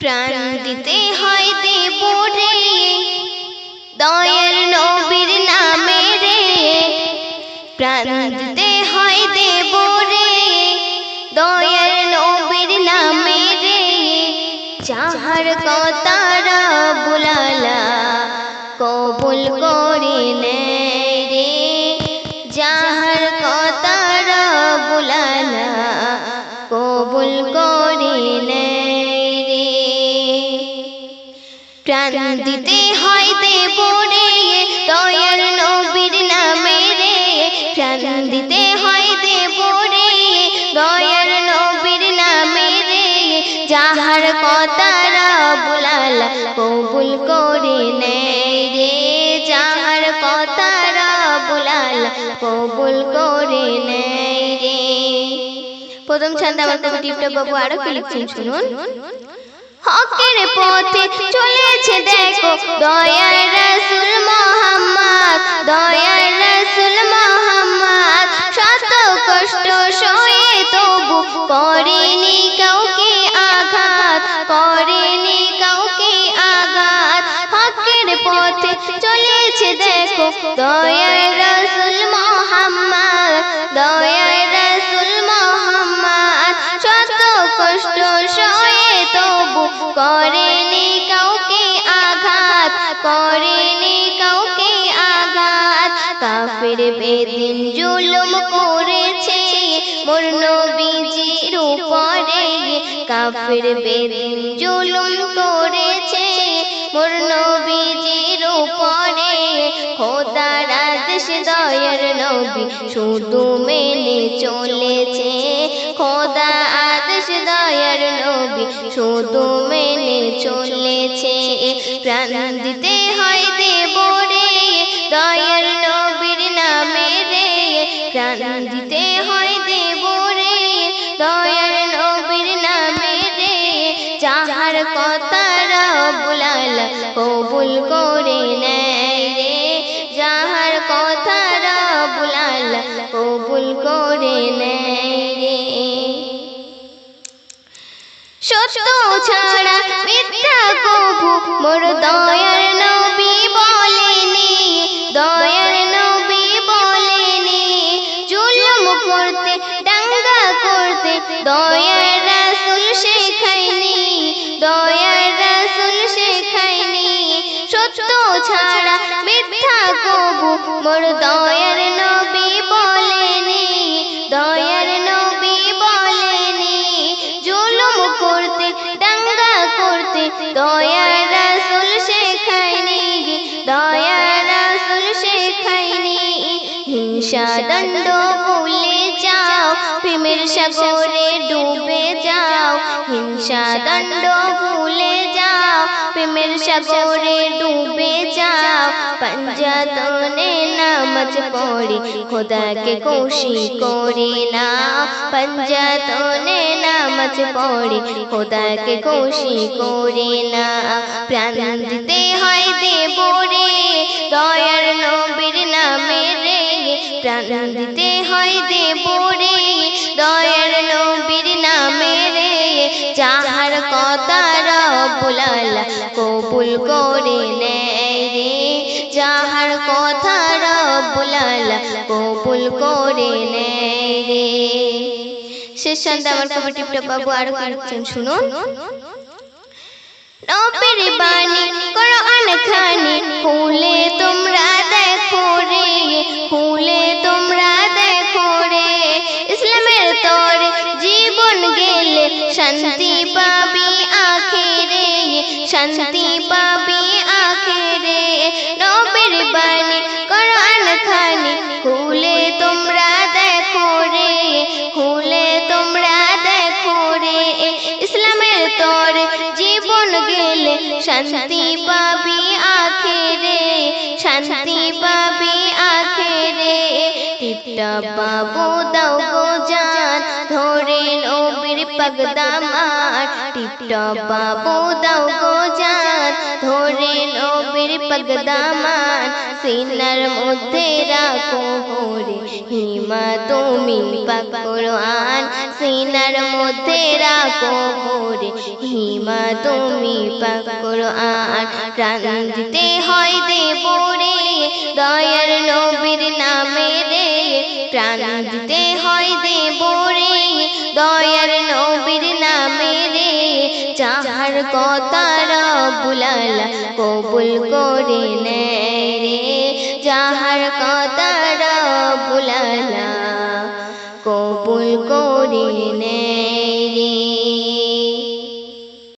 প্রাণ দিতে হয় দেব রে দয়াল নবীর নামে রে। প্রাণ দিতে হয় দেব রে দয়াল নবীর নামে রে। যাহার কতারা বুলালা কবুল করে নেয় প্রাণ দিতে হয় দেব রে দয়াল নবীর নামে রে। প্রাণ দিতে হয় দেব রে দয়াল নবীর নামে রে। যাহার কতারা বুলালা কবুল করে নেয় রে। যাহার কতারা বুলালা কবুল করে নেয় রে। প্রথম ছন্দ, আমার কবি বাবু আরও কি লিখছেন, শুনুন। হকের পথে চলেছে দেখো দয়ার রাসূল মোহাম্মদ দয়ার রাসূল মোহাম্মদ। শত কষ্ট সয়ে তবু করেনি কাউকে আঘাত, করেনি কাউকে আঘাত। হকের পথে চলেছে দেখো দয়ার কাফের বেদিন জুলুম করেছে, মোর নবীজির উপরে। কাফের বেদিন জুলুম করেছে, মোর নবীজির উপরে। খোদার আদেশ, দয়ার নবী শুধু মেনে চলেছে। খোদা আদেশ, দয়ার নবী শুধু মেনে চলেছে। প্রাণ দিতে যাহার কথারা বুলালা কবুল করে নেয় রে। যাহার কথারা বুলালা কবুল করে নেয় রে। সত্য ছাড়া মিথ্যা কবু মোর দয়ার নবী বলেনি, দয়ার নবী বলেনি। জুলুম করতে, দাঙ্গা করতে দয়ার রাসূল দয়ার রাসূল শেখায়নি। সত্য ছাড়া মিথ্যা কবু মোর দয়ার নবী বলেনি। দয়ার নবী বলেনি। জুলুম করতে, দাঙ্গা করতে দয়ার রাসূল শেখায়নি। দয়ার রাসূল শেখায়নি। হিংসা দণ্ড ভুলে যাও প্রেমের সাগরে ডুবে যাও। হিংসা দণ্ড ভুলে যাও, প্রেমের সাগরে ডুবে যাও। পঞ্জাতনে নামাজ পড়ি, খোদাকে খুশি করে না। পঞ্জাতনে নামাজ পড়ি, খোদাকে খুশি করে না। প্রাণ দিতে হয় দেব রে দয়ার নবীর নামে রে প্রাণ দিতে হয় দেব রে রবুলালা কবুল করে নেয় যাহার কথা রবুলালা কবুল করে নেয় শেষ আমার টিপটা বাবু আরও শুনুন। বাণী খুলে তোমরা দেখো রে খুলে তোমরা দেখো রে। ইসলামের তরে জীবন গেলে শান্তি আখেরে শান্তি পাবি আখেরে। নবের বাণী, কোরআন খানি, খুলে তোমরা দেখো রে, খুলে তোমরা দেখো রে। ইসলামের তরে, জীবন গেলে শান্তি পাবি আখেরে, শান্তি পাবি আখেরে। টিপটা বাবু দাও গো জান, ধরে পাগদামার ধরে নবীর পগদামান সিনার মধ্যে রাখো রে হিমা, তুমি পাক কোরআন সিনার মধ্যে রাখো রে হিমা, তুমি পাক কোরআন প্রাণ দিতে হয় দেব রে দয়ার নবীর নামে রে, প্রাণ দিতে রবুলালা কবুল করে নেয় রে। যাহার কথা রবুলালা কবুল করে নেয়